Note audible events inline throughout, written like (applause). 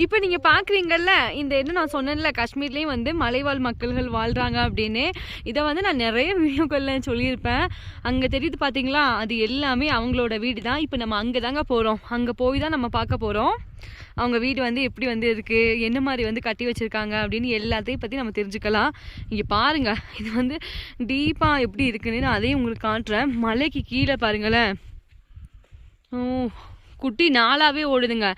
இப்போ நீங்கள் பார்க்குறீங்கல்ல இந்த என்ன நான் சொன்னேன்ல காஷ்மீர்லேயும் வந்து மலைவாழ் மக்கள்கள் வாழ்கிறாங்க அப்படின்னு. இதை வந்து நான் நிறைய வீடியோக்களில் சொல்லியிருப்பேன். அங்கே தெரியுது பார்த்தீங்களா அது எல்லாமே அவங்களோட வீடு தான் இப்போ நம்ம அங்கே தாங்க போகிறோம் அங்கே போய் தான் நம்ம பார்க்க போகிறோம் அவங்க வீடு வந்து எப்படி வந்து இருக்குது என்ன மாதிரி வந்து கட்டி வச்சுருக்காங்க அப்படின்னு எல்லாத்தையும் பற்றி நம்ம தெரிஞ்சுக்கலாம். இங்கே பாருங்கள் இது வந்து டீப்பாக எப்படி இருக்குன்னு நான் அதையும் உங்களுக்கு காட்டுறேன். மலைக்கு கீழே பாருங்களேன். ஓ குட்டி நாளாகவே ஓடுதுங்க.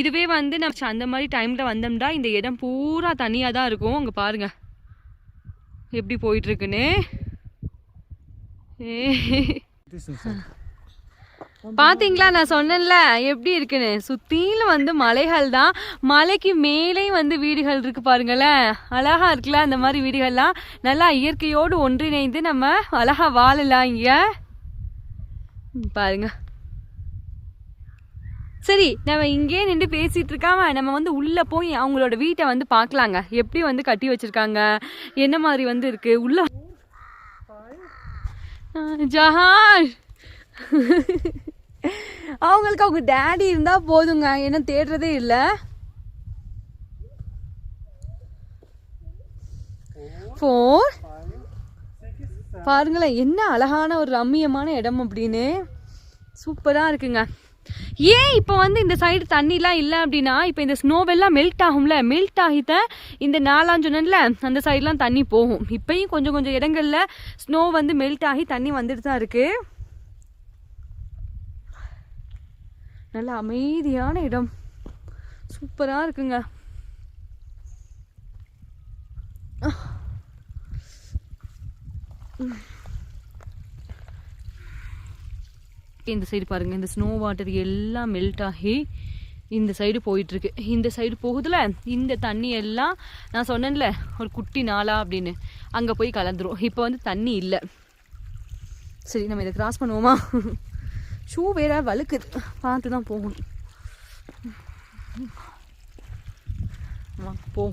இதுவே வந்து நம்ம அந்த மாதிரி டைமில் வந்தோம்னா இந்த இடம் பூரா தனியாக தான் இருக்கும். அங்கே பாருங்க. எப்படி போயிட்டுருக்குன்னு. பார்த்தீங்களா ஏ. நான் சொன்னேன்ல எப்படி இருக்குன்னு. சுற்றிலும் வந்து மலைகள் தான். மலைக்கு மேலேயும் வந்து வீடுகள் இருக்குது பாருங்களேன் அழகா இருக்குல்ல அந்த மாதிரி வீடுகள்லாம். நல்லா இயற்கையோடு ஒன்றிணைந்து நம்ம அழகாக வாழலாம் இங்கே. பாருங்கள் சரி நம்ம இங்கே நின்று பேசிட்டு இருக்காம நம்ம வந்து உள்ள போய் அவங்களோட வீட்டை வந்து பார்க்கலாங்க. எப்படி வந்து கட்டி வச்சிருக்காங்க? என்ன மாதிரி வந்து இருக்கு? உள்ள ஜஹான்! அவங்களுக்கு அவங்க டேடி இருந்தா போதுங்க. என்ன தேடுறதே இல்ல. ஃபோர் பாருங்களேன் என்ன அழகான ஒரு ரம்மியமான இடம் அப்படின்னு. சூப்பராக இருக்குங்க. ஏன் இப்போ வந்து இந்த சைடு தண்ணிலாம் இல்லை அப்படின்னா இப்போ இந்த ஸ்னோவெல்லாம் மெல்ட் ஆகும்ல மெல்ட் ஆகித்தான் இந்த நாலாம் சொன்னேன்ல அந்த சைட்லாம் தண்ணி போகும். இப்போயும் கொஞ்சம் கொஞ்சம் இடங்களில் ஸ்னோ வந்து மெல்ட் ஆகி தண்ணி வந்துட்டு தான் இருக்குது நல்ல அமைதியான இடம். சூப்பராக இருக்குங்க. இந்த சைடு பாருங்கள் இந்த ஸ்னோ வாட்டர் எல்லாம் மெல்ட் ஆகி இந்த சைடு போயிட்டுருக்கு. இந்த சைடு போகுதுல இந்த தண்ணி எல்லாம் நான் சொன்னேன்ல ஒரு குட்டி நாளா அப்படின்னு. அங்கே போய் கலந்துரும். இப்போ வந்து தண்ணி இல்லை. சரி நம்ம இதை கிராஸ் பண்ணுவோமா? ஷூ வேற வழுக்குது பார்த்து தான் போகணும். போ.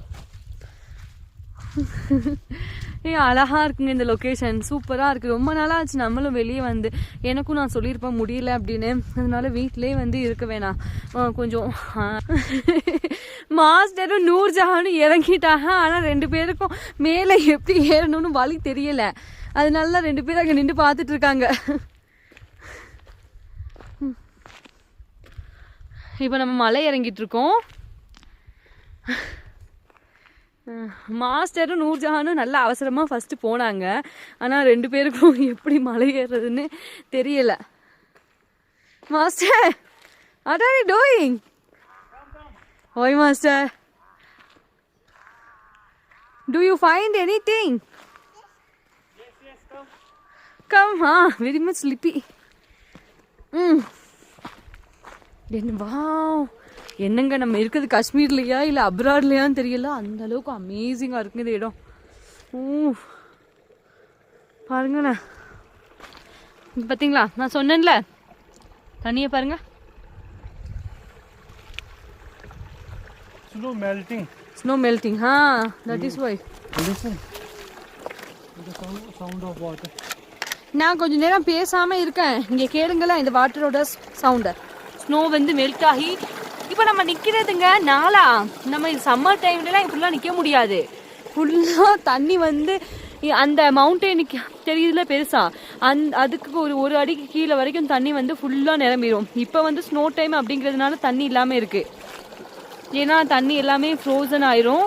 ஏ அழகாக இருக்குங்க இந்த லொக்கேஷன் சூப்பராக இருக்குது ரொம்ப நாளாக ஆச்சு நம்மளும் வெளியே வந்து. எனக்கும் நான் சொல்லியிருப்பேன் முடியல அப்படின்னு. அதனால வீட்டிலே வந்து இருக்க வேணாம். கொஞ்சம் மாஸ்டரும் நூர்ஜஹானும் இறங்கிட்டாங்க. ஆனால் ரெண்டு பேருக்கும் மேலே எப்படி ஏறணும்னு வழி தெரியலை. அதனால தான் ரெண்டு பேரும் அங்கே நின்று பார்த்துட்டு இருக்காங்க இப்போ நம்ம மலை இறங்கிட்டு இருக்கோம். மாஸ்டரும் நூர்ஜஹானும் நல்லா அவசரமாக ஃபஸ்ட்டு போனாங்க. ஆனால் ரெண்டு பேருக்கும் (laughs) எப்படி மலை ஏறுறதுன்னு தெரியல. மாஸ்டர் அதான் are you ஓய் master. Do you find anything come ah very much slippy ம். என்ன வாவ் என்னங்க நம்ம இருக்கிறது காஷ்மீர்லையா இல்லை அப்ராட்லையான்னு தெரியல? அந்த அளவுக்கு அமேசிங்காக இருக்குங்க இந்த இடம். ஊ பாருங்கண்ணா. இங்க பார்த்தீங்களா நான் சொன்னேன்ல. தண்ணியை பாருங்க. Snow melting. Snow melting ah that is why sound of water. நான் கொஞ்ச நேரம் பேசாம இருக்கேன். இங்க கேளுங்களேன் இந்த வாட்டரோட சவுண்ட ஸ்னோ வந்து மெல்ட் ஆகி இப்போ நம்ம நிக்கிறதுங்க நாளா. நம்ம சம்மர் டைம்லலாம் இப்படிலாம் நிக்க முடியாது. ஃபுல்லாக தண்ணி வந்து அந்த மவுண்டெயினுக்கு தெரியுதுல பெருசா? அந் அதுக்கு ஒரு ஒரு அடிக்கு கீழே வரைக்கும் தண்ணி வந்து ஃபுல்லாக நிரம்பிடும் இப்போ வந்து ஸ்னோ டைம் அப்படிங்கிறதுனால தண்ணி இல்லாமல் இருக்கு. ஏன்னா தண்ணி எல்லாமே ஃப்ரோசன் ஆயிரும்.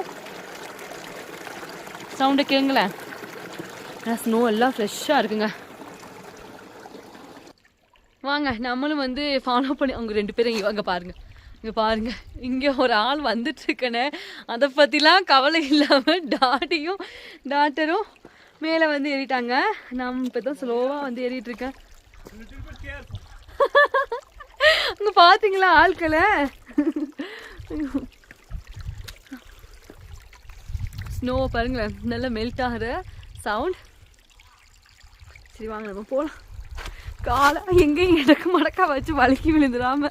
சவுண்டை கேளுங்களேன். ஸ்னோ எல்லாம் ஃப்ரெஷ்ஷாக இருக்குங்க. வாங்க நம்மளும் வந்து ஃபாலோ பண்ணி அவங்க ரெண்டு பேரும் இங்க அங்கே இங்கே பாருங்க இங்கே ஒரு ஆள் வந்துட்டுருக்கனே. அதை பற்றிலாம் கவலை இல்லாமல் டாடியும் டாட்டரும் மேலே வந்து ஏறிட்டாங்க. நான் இப்போ தான் ஸ்லோவாக வந்து ஏறிட்டுருக்கேன். அங்கே பார்த்தீங்களா ஆட்களை? ஸ்னோ பாருங்களேன் நல்லா மெல்ட் ஆகிற சவுண்ட் சரி வாங்க நம்ம போகலாம் காலை எங்கேயும் இடக்கு மடக்கா வச்சு வலிக்கி விழுந்துடாம.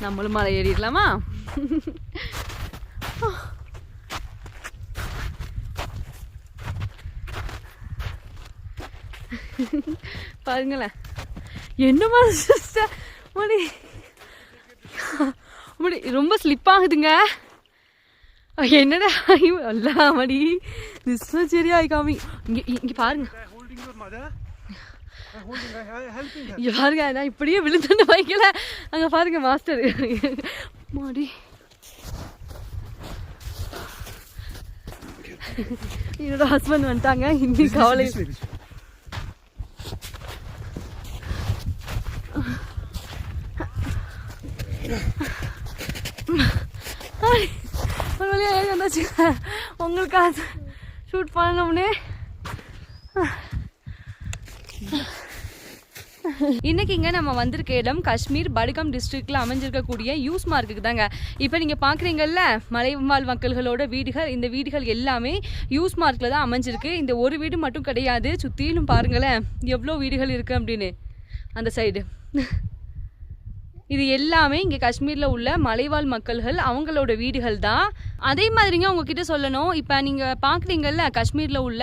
நம்மளும் மலை ஏறிடலாமா? பாருங்களேன். என்னமா சிஸ்டர் மணி. மணி ரொம்ப ஸ்லிப் ஆகுதுங்க. என்னடா அல்லா மணி திஸ் சரியா காமி இங்க இங்க பாருங்க. இங்க பாருங்க நான் இப்படியே விழுந்துட்டு வைக்கல அங்க பாருங்க மாஸ்டர் மாடி என்னோட ஹஸ்பண்ட் வந்துட்டாங்க இன்னும் கவலை This way, this way. ஆய், ஒரு வழியா உங்களுக்காக ஷூட் பண்ணணும்னே இன்னைக்கு இங்க நம்ம வந்திருக்க இடம் காஷ்மீர் படுகம் டிஸ்ட்ரிக்ட்ல அமைஞ்சிருக்கக்கூடிய யூஸ் மார்க்குக்கு தாங்க. இப்போ நீங்க பாக்குறீங்கல்ல மலைவாழ் மக்கள்களோட வீடுகள் இந்த வீடுகள் எல்லாமே யூஸ் மார்க்ல தான் அமைஞ்சிருக்கு. இந்த ஒரு வீடு மட்டும் கிடையாது சுற்றிலும் பாருங்களேன் எவ்வளோ வீடுகள் இருக்கு அப்படின்னு. அந்த சைடு இது எல்லாமே இங்கே காஷ்மீரில் உள்ள மலைவாழ் மக்கள்கள் அவங்களோட வீடுகள் தான் அதே மாதிரிங்க உங்ககிட்ட சொல்லணும். இப்போ நீங்கள் பார்க்குறீங்கல்ல காஷ்மீரில் உள்ள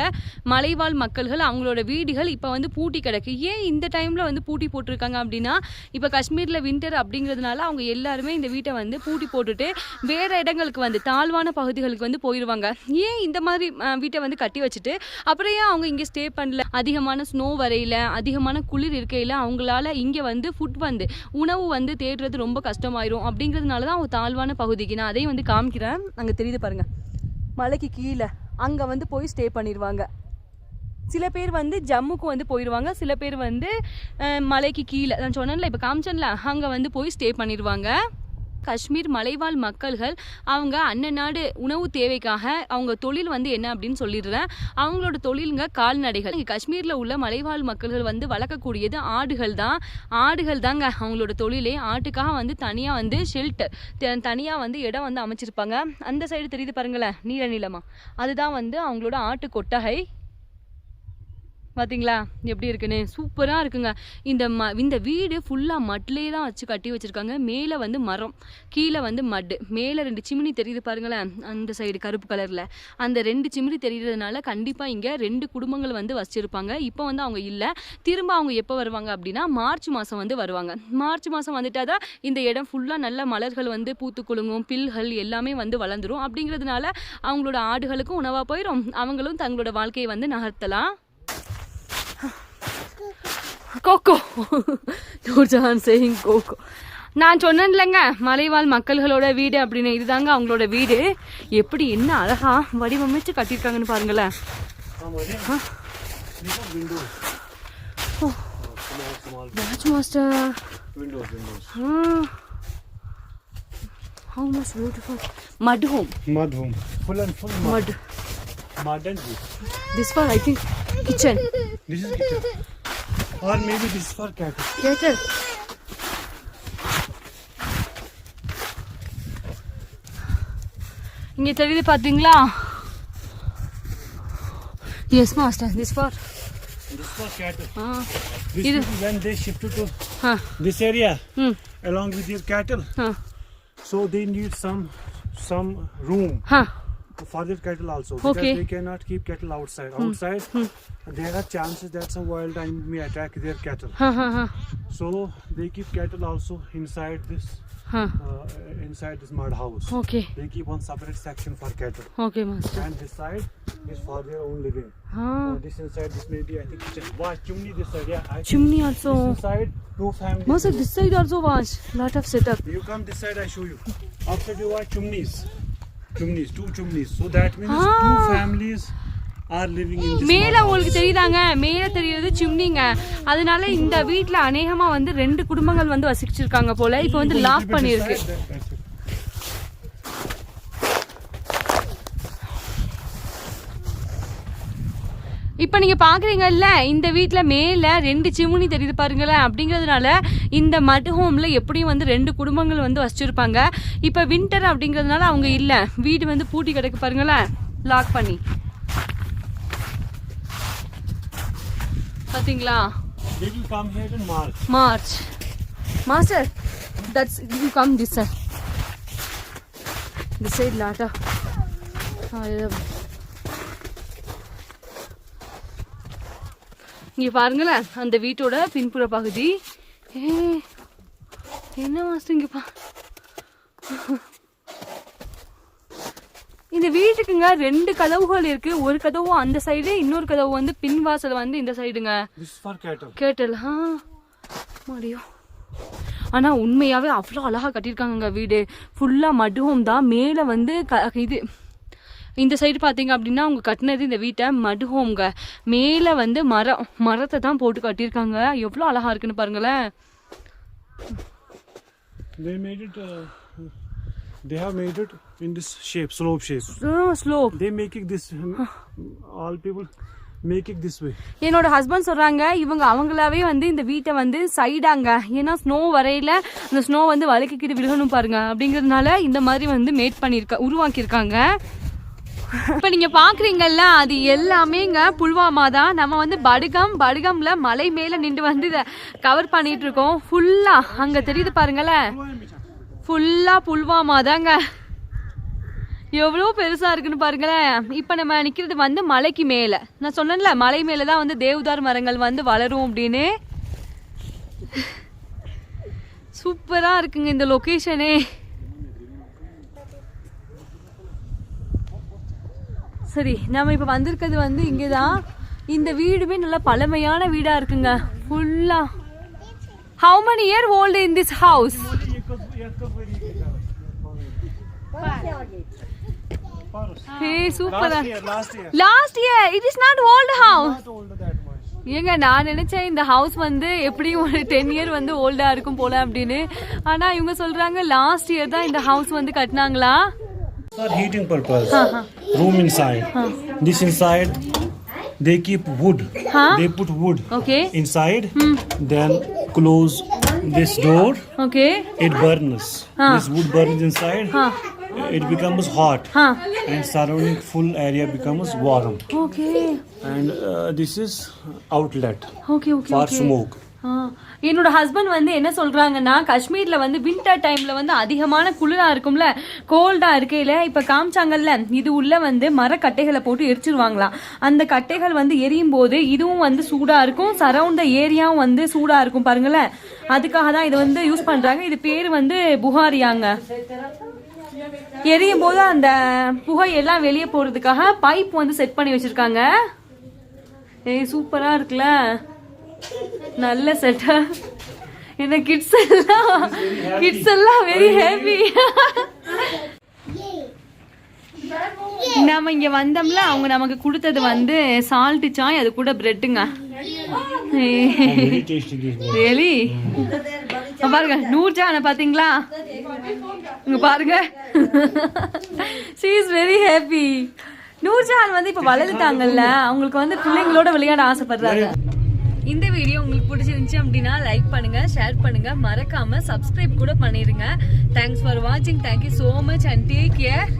மலைவாழ் மக்கள்கள் அவங்களோட வீடுகள் இப்போ வந்து பூட்டி கிடக்கு. ஏன் இந்த டைமில் வந்து பூட்டி போட்டிருக்காங்க அப்படின்னா இப்போ காஷ்மீரில் வின்டர் அப்படிங்கிறதுனால அவங்க எல்லாருமே இந்த வீட்டை வந்து பூட்டி போட்டுட்டு வேறு இடங்களுக்கு வந்து தாழ்வான பகுதிகளுக்கு வந்து போயிடுவாங்க ஏன் இந்த மாதிரி வீட்டை வந்து கட்டி வச்சுட்டு அப்புறம் ஏன் அவங்க இங்கே ஸ்டே பண்ணல? அதிகமான ஸ்னோ வரையில அதிகமான குளிர் இருக்கையில் அவங்களால இங்கே வந்து ஃபுட் வந்து உணவு வந்து தேடுறது ரொம்ப கஷ்டமாயிரும் அப்படிங்கிறதுனால தான் அவங்க தாழ்வான பகுதிக்கு. நான் அதையும் வந்து காமிக்கிறேன். அங்கே தெரியுது பாருங்க. மலைக்கு கீழே. அங்கே வந்து போய் ஸ்டே பண்ணிடுவாங்க சில பேர் வந்து ஜம்முக்கு வந்து போயிடுவாங்க சில பேர் வந்து மலைக்கு கீழே. நான் சொன்னேன்ல இப்போ காமிச்சேன்ல. அங்கே வந்து போய் ஸ்டே பண்ணிடுவாங்க காஷ்மீர் மலைவாழ் மக்கள்கள் அவங்க அன்னநாடு உணவு தேவைக்காக அவங்க தொழில் வந்து என்ன அப்படின்னு சொல்லிடுறேன். அவங்களோட தொழிலுங்க கால்நடைகள். இங்கே காஷ்மீரில் உள்ள மலைவாழ் மக்கள்கள் வந்து வளர்க்கக்கூடியது ஆடுகள் தான். ஆடுகள் தாங்க அவங்களோட தொழிலே. ஆட்டுக்காக வந்து தனியாக வந்து ஷெல்டர் தனியாக வந்து இடம் வந்து அமைச்சிருப்பாங்க. அந்த சைடு தெரியுது பாருங்களேன் நீல நீளமாக அதுதான் வந்து அவங்களோட ஆட்டு கொட்டகை பார்த்தீங்களா எப்படி இருக்குன்னு? சூப்பராக இருக்குங்க. இந்த ம இந்த வீடு ஃபுல்லாக மட்லேயே தான் வச்சு கட்டி வச்சுருக்காங்க. மேலே வந்து மரம் கீழே வந்து மட்டு. மேலே ரெண்டு சிமினி தெரியுது பாருங்களேன் அந்த சைடு கருப்பு கலரில் அந்த ரெண்டு சிமினி தெரிகிறதுனால கண்டிப்பாக இங்கே ரெண்டு குடும்பங்கள் வந்து வச்சுருப்பாங்க. இப்போ வந்து அவங்க இல்லை. திரும்ப அவங்க எப்போ வருவாங்க அப்படின்னா மார்ச் மாதம் வந்து வருவாங்க. மார்ச் மாதம் வந்துட்டால் தான் இந்த இடம் ஃபுல்லாக நல்ல மலர்கள் வந்து பூத்து குலுங்கும் பில்கள் எல்லாமே வந்து வளர்ந்துடும் அப்படிங்கிறதுனால அவங்களோட ஆடுகளுக்கும் உணவாக போயிடும் அவங்களும் தங்களோட வாழ்க்கையை வந்து நகர்த்தலாம். கோகோ நூர்ஜஹான் சேயிங் கோகோ நான் சொன்னேன்லங்க மலைவாழ் மக்கள்களோட வீடு அப்படின்னு. இதுதாங்க அவங்களோட வீடு. எப்படி என்ன அழகா வடிவமைச்சு கட்டியிருக்காங்கன்னு பாருங்களேன். Master beautiful mud home Mud home. Full and full mud. and wood. This is kitchen. Or maybe this is for cattle. Cattle இங்க தெரியுது பாத்தீங்களா yes master this for This is for cattle. Ah This Either- is when they shifted to ah this area hmm along with their cattle. Ah So they need some some room ah for their cattle also because they cannot keep cattle outside. Hmm. Outside, hmm. there are chances that some wild animal may attack their cattle. So they keep cattle also inside this uh, inside this mud house. Okay. They keep one separate section for cattle, Okay, master. and this side is for their own living. Uh, this inside, this may be I think kitchen. Wash chimney this side, yeah. I This also. inside, two families. Master, this side also was lot of setup. You come this side, I show you. Outside you watch chimneys. Chimneys, two chimneys. So that means Ah. two families are living in this. மேல. உங்களுக்கு தெரியுதாங்க மேல தெரியுறது சிம்னிங்க அதனால இந்த வீட்ல அநேகமா வந்து ரெண்டு குடும்பங்கள் வந்து வசிச்சிருக்காங்க போல இப்போ வந்து லாக் keep it this பண்ணிருக்கு side, that- that's it. இப்போ நீங்க பாக்குறீங்கல்ல இந்த வீட்ல மேல ரெண்டு சிம்னி தெரியுது பாருங்களேன் அப்படிங்கிறதுனால இந்த மட் ஹோம்ல எப்படியும் வந்து ரெண்டு குடும்பங்கள் வந்து வச்சிருப்பாங்க இப்போ வின்டர் அப்படிங்கிறதுனால அவங்க இல்ல. வீடு வந்து பூட்டி கிடக்கு பாருங்களேன். லாக் பண்ணி. பாத்தீங்களா? They will come here in March. March. Master, that's you இங்க பாருங்களேன் அந்த வீட்டோட பின்புற பகுதி. ஏ என்ன மாஸ்டர் இங்க பா இந்த வீட்டுக்குங்க ரெண்டு கதவுகள் இருக்கு. ஒரு கதவு அந்த சைடு இன்னொரு கதவு வந்து பின்வாசல் வந்து இந்த சைடுங்க. கேட்டல் ஆ. மடியோ ஆனா உண்மையாவே அவ்வளோ அழகா கட்டியிருக்காங்கங்க வீடு. ஃபுல்லா மட் ஹோம் தான் மேலே வந்து க இது இந்த சைடு பார்த்தீங்க அப்படின்னா அவங்க கட்டினது இந்த வீட்டை மட் ஹோம்ங்க மேலே வந்து மரம் மரத்தை தான் போட்டு கட்டியிருக்காங்க எவ்வளோ அழகா இருக்குன்னு பாருங்களேன் They made it. Uh, they have made it in this shape, slope shape. Slow They make it this. all people make it this way. என்னோட ஹஸ்பண்ட் சொல்றாங்க இவங்க அவங்களாவே வந்து இந்த வீட்டை வந்து சைடாங்க ஏன்னா ஸ்னோ வரையில அந்த ஸ்னோ வந்து வழுக்கிக்கிட்டு விழுகணும் பாருங்க அப்படிங்கறதுனால இந்த மாதிரி வந்து மேட் பண்ணிருக்க உருவாக்கியிருக்காங்க இப்போ நீங்கள் பார்க்குறீங்கல்ல அது எல்லாமேங்க புல்வாமா தான். நம்ம வந்து படுகம் படுகம்ல மலை மேலே நின்று வந்து இதை கவர் பண்ணிட்டு இருக்கோம். ஃபுல்லா அங்கே தெரியுது பாருங்களேன். ஃபுல்லா புல்வாமா தாங்க. எவ்வளோ பெருசாக இருக்குன்னு பாருங்களேன். இப்போ நம்ம நிற்கிறது வந்து மலைக்கு மேலே. நான் சொன்னேன்ல மலை மேலே தான் வந்து தேவதார் மரங்கள் வந்து வளரும் அப்படின்னு. சூப்பராக இருக்குங்க இந்த லொக்கேஷனே சரி நம்ம இப்போ வந்திருக்கிறது வந்து இங்கே தான் இந்த வீடுமே நல்ல பழமையான வீடா இருக்குங்க. ஃபுல்லா how many year old in this house சூப்பரா. Last year it is not old house. ஏங்க நான் நினைச்சேன் இந்த ஹவுஸ் வந்து எப்படியும் ஒரு டென் இயர் வந்து ஓல்டா இருக்கும் போல அப்படின்னு. ஆனா இவங்க சொல்றாங்க லாஸ்ட் இயர் தான் இந்த ஹவுஸ் வந்து கட்டினாங்களா? for heating purpose. Room inside. This inside they keep wood. They put wood. Okay. Inside. Hmm. Then close this door. Okay. It burns. This wood burns inside. It becomes hot. And surrounding full area becomes warm. Okay. And uh, this is outlet. Okay. Okay. For okay. smoke. ஆ. என்னோட husband வந்து என்ன சொல்கிறாங்கன்னா காஷ்மீரில் வந்து winter டைமில் வந்து அதிகமான குளிராக இருக்கும்ல கோல்டாக இருக்கையில் இப்போ காமிச்சாங்கல்ல இது உள்ளே வந்து மரக்கட்டைகளை போட்டு எரிச்சிருவாங்களாம். அந்த கட்டைகள் வந்து எரியும் போது இதுவும் வந்து சூடாக இருக்கும் சரௌண்ட் ஏரியாவும் வந்து சூடாக இருக்கும் பாருங்களேன். அதுக்காக தான் இது வந்து யூஸ் பண்ணுறாங்க இது பேர் வந்து புகாரியாங்க. எரியும் போது அந்த புகை எல்லாம் வெளியே போகிறதுக்காக பைப் வந்து செட் பண்ணி வச்சுருக்காங்க. ஏய் சூப்பராக இருக்குல்ல. நல்ல செட்டா என்ன கிட்ஸ் எல்லாம் கிட்ஸ் எல்லாம் வெரி ஹேப்பி நாம இங்க வந்தோம்ல அவங்க நமக்கு கொடுத்தது வந்து சால்ட் சாய் அது கூட பிரெட்டுங்க ரியலி பாருங்க நூர்ஜான பாத்தீங்களா? இங்க பாருங்க. She is very happy Noorjahan வந்து இப்ப வளர்ந்துட்டாங்கல்ல அவங்களுக்கு வந்து பிள்ளைங்களோட விளையாட ஆசைப்படுறாங்க. இந்த வீடியோ உங்களுக்கு பிடிச்சிருந்துச்சு அப்படின்னா லைக் பண்ணுங்க ஷேர் பண்ணுங்க. மறக்காம சப்ஸ்கிரைப் கூட பண்ணிருங்க. தேங்க்ஸ் ஃபார் வாட்சிங் thank you so much and take care